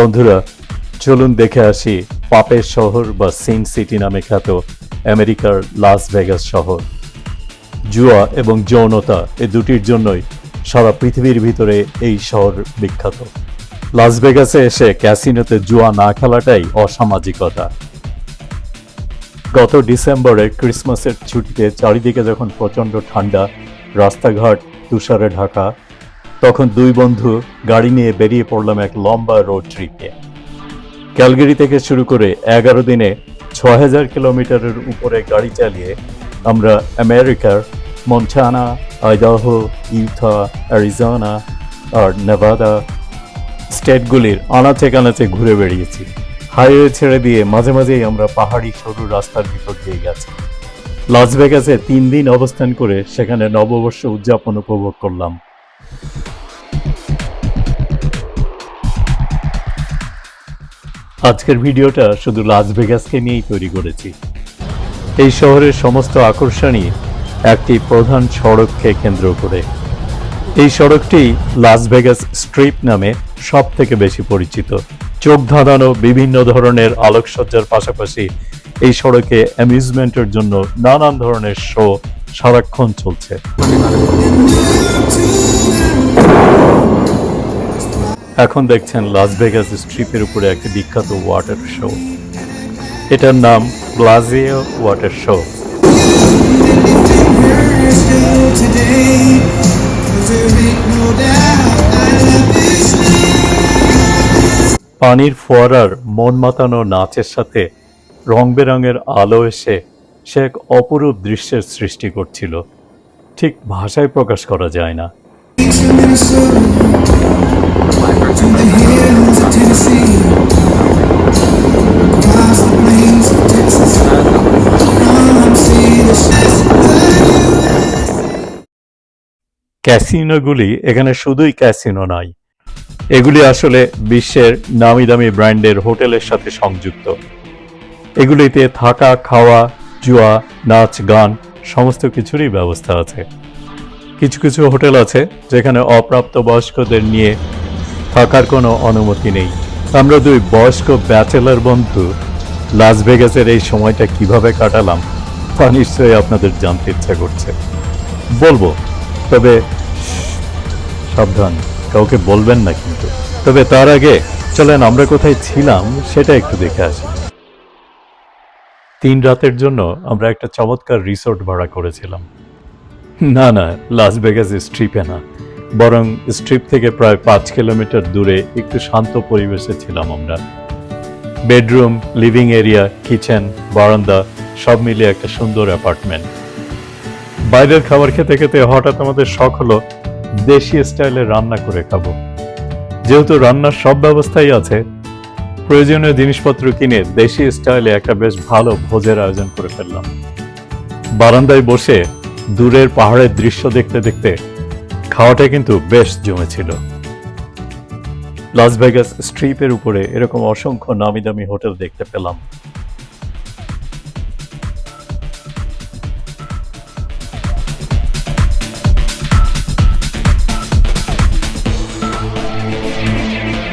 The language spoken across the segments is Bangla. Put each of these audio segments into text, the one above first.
বন্ধুরা, চলুন দেখে আসি পাপের শহর বা সিন সিটি নামে খ্যাত আমেরিকার লাস ভেগাস শহর। জুয়া এবং যৌনতা এ দুটির জন্যই সারা পৃথিবীর ভিতরে এই শহর বিখ্যাত। লাস ভেগাসে এসে ক্যাসিনোতে জুয়া না খেলাটাই অসামাজিকতা। গত ডিসেম্বরে ক্রিসমাসের ছুটিতে চারিদিকে যখন প্রচণ্ড ঠান্ডা, রাস্তাঘাট, তুষারে ঢাকা তখন দুই বন্ধু গাড়ি নিয়ে বেরিয়ে পড়লাম এক লম্বা রোড ট্রিপে ক্যালগেরি থেকে শুরু করে এগারো দিনে ছ হাজার কিলোমিটারের উপরে গাড়ি চালিয়ে আমরা আমেরিকার মন্টানা আইদাহো ইউথা, অ্যারিজোনা আর নেভাদা স্টেটগুলির আনাচে কানাচে ঘুরে বেড়িয়েছি। হাইওয়ে ছেড়ে দিয়ে মাঝে মাঝেই আমরা পাহাড়ি সরু রাস্তার ভিতর দিয়ে গেছি। লাস ভেগাসে তিন দিন অবস্থান করে সেখানে নববর্ষ উদযাপন উপভোগ করলাম। আজকের ভিডিওটা শুধু লাস ভেগাসকে নিয়েই তৈরি করেছি। এই শহরের সমস্ত আকর্ষণই একটি প্রধান সড়ককে কেন্দ্র করে। এই সড়কটি লাস ভেগাস স্ট্রিপ নামে সব থেকে বেশি পরিচিত। চোখ ধাঁধানো বিভিন্ন ধরনের আলোকসজ্জার পাশাপাশি এই সড়কে অ্যামিউজমেন্টের জন্য নানান ধরনের শো সারাক্ষণ চলছে। এখন দেখছেন লাস ভেগাস স্ট্রিপের উপরে একটি বিখ্যাত ওয়াটার শো এটার নাম ব্লাজিও ওয়াটার শো পানির ফোয়ারার মন মাতানো নাচের সাথে রং বেরঙের আলো এসে সে এক অপরূপ দৃশ্যের সৃষ্টি করছিল। ঠিক ভাষায় প্রকাশ করা যায় না। ক্যাসিনোগুলি এখানে শুধুই ক্যাসিনো নয়। এগুলি আসলে বিশ্বের নামি দামি ব্র্যান্ডের হোটেলের সাথে সংযুক্ত। এগুলিতে থাকা, খাওয়া, জুয়া, নাচ, গান সমস্ত কিছুরই ব্যবস্থা আছে। কিছু কিছু হোটেল আছে যেখানে অপ্রাপ্ত বয়স্কদের নিয়ে থাকার কোনো অনুমতি নেই। আমরা দুই বয়স্ক ব্যাচেলার বন্ধু লাস ভেগাসের এই সময়টা কীভাবে কাটালাম, তা নিশ্চয়ই আপনাদের জানতে ইচ্ছা করছে। বলব, তবে সাবধান, কাউকে বলবেন না কিন্তু। তবে তার আগে চলেন, আমরা কোথায় ছিলাম সেটা একটু দেখে আসি। তিন রাতের জন্য আমরা একটা চমৎকার রিসোর্ট ভাড়া করেছিলাম। না না লাস ভেগাস স্ট্রিপে না। বরং স্ট্রিপ থেকে প্রায় পাঁচ কিলোমিটার দূরে একটু শান্ত পরিবেশে ছিলাম আমরা। বেডরুম, লিভিং এরিয়া, কিচেন, বারান্দা, সব মিলিয়ে একটা সুন্দর অ্যাপার্টমেন্ট। বাইরের খাবার খেতে খেতে হঠাৎ আমাদের শখ হলো দেশি স্টাইলে রান্না করে খাব। যেহেতু রান্নার সব ব্যবস্থাই আছে, প্রয়োজনীয় জিনিসপত্র কিনে দেশি স্টাইলে একটা বেশ ভালো ভোজের আয়োজন করে ফেললাম। বারান্দায় বসে দূরের পাহাড়ের দৃশ্য দেখতে দেখতে খাওয়াটা কিন্তু বেশ জমেছিল। লাস ভেগাস স্ট্রিপের উপরে এরকম অসংখ্য নামি দামি হোটেল দেখতে পেলাম।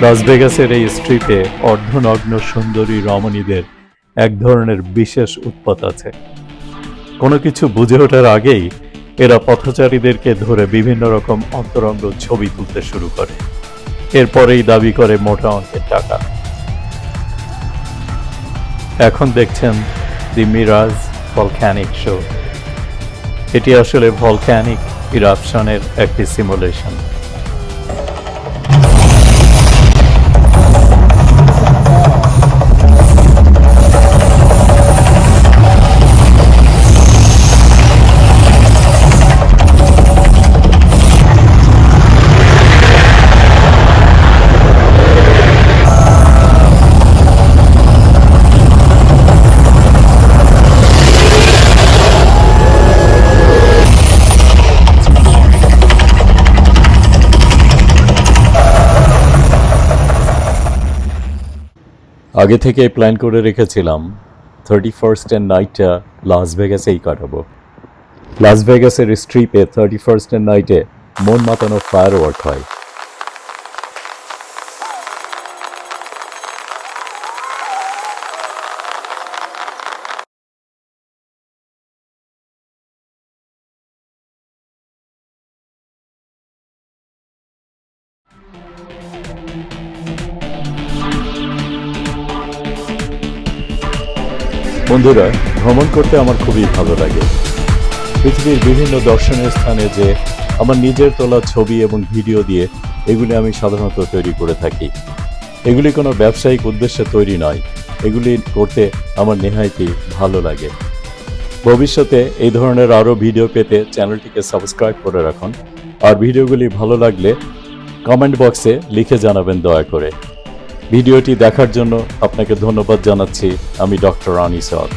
লাস ভেগাসের এই স্ট্রিপে অর্ধনগ্ন সুন্দরী রমণীদের এক ধরনের বিশেষ উৎপাত আছে। কোনো কিছু বুঝে ওঠার আগেই এরা পথচারীদেরকে ধরে বিভিন্ন রকম অন্তরঙ্গ ছবি তুলতে শুরু করে। এরপরেই দাবি করে মোটা অঙ্কের টাকা। এখন দেখছেন দি মিরাজ ভলক্যানিক শো। এটি আসলে ভলক্যানিক ইরাপশনের একটি সিমুলেশন। আগে থেকে প্ল্যান করে রেখেছিলাম থার্টি ফার্স্টের নাইটটা লাস ভেগাসেই কাটাবো। লাস ভেগাসের স্ট্রিপে থার্টি ফার্স্টের নাইটে মন মাতানো ফায়ার ওয়ার্ক হয়। বন্ধুরা, ভ্রমণ করতে আমার খুবই ভালো লাগে। পৃথিবীর বিভিন্ন দর্শনীয় স্থানে যে আমার নিজের তোলা ছবি এবং ভিডিও দিয়ে এগুলি আমি সাধারণত তৈরি করে থাকি। এগুলি কোনো ব্যবসায়িক উদ্দেশ্যে তৈরি নয়, এগুলি করতে আমার নেহাইতি ভালো লাগে। ভবিষ্যতে এই ধরনের আরও ভিডিও পেতে চ্যানেলটিকে সাবস্ক্রাইব করে রাখুন। আর ভিডিওগুলি ভালো লাগলে কমেন্ট বক্সে লিখে জানাবেন দয়া করে। ভিডিওটি দেখার জন্য আপনাকে ধন্যবাদ জানাচ্ছি। আমি ডক্টর আনিসদ